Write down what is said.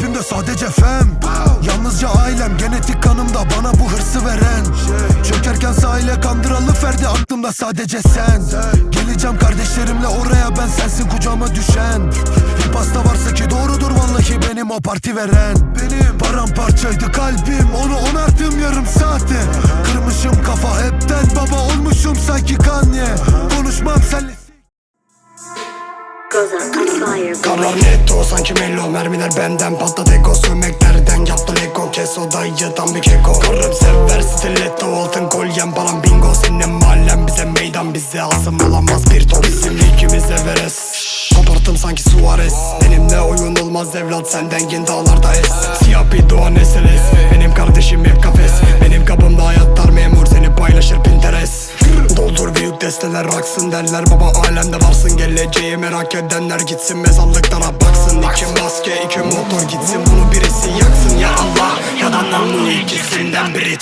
Üstümde sadece fem Yalnızca ailem genetik kanımda bana bu hırsı veren. Çökerken sahile kandıralı ferdi aklımda sadece sen. Geleceğim kardeşlerimle oraya ben sensin kucağıma düşen. Bir pasta varsa ki doğrudur vallahi benim o parti veren. Benim. Paramparçaydı kalbim onu onarttım yarım saate. Kırmışım kafa hepten baba olmuşum sanki Kanye. Konuşmam senle Karlar netto sanki mello. Mermiler benden patladı. Ego Sövmeklerden yaptı lego Kes o dayı tam bir keko. Karım sever stiletto Altın kolyem param bingo Senin mahallen bize meydan. Bize asım olamaz bir top. Bizim ikimiz Everest. Koparttım sanki Suarez. Benimle oyun olmaz evlat Sen dengin dağlarda es büyük desteler aksın derler. Baba alemde varsın geleceği merak edenler Gitsin. Mezarlıklara baksın İki maske iki motor gitsin. Bunu birisi yaksın ya Allah ya da namlu ikisinden biri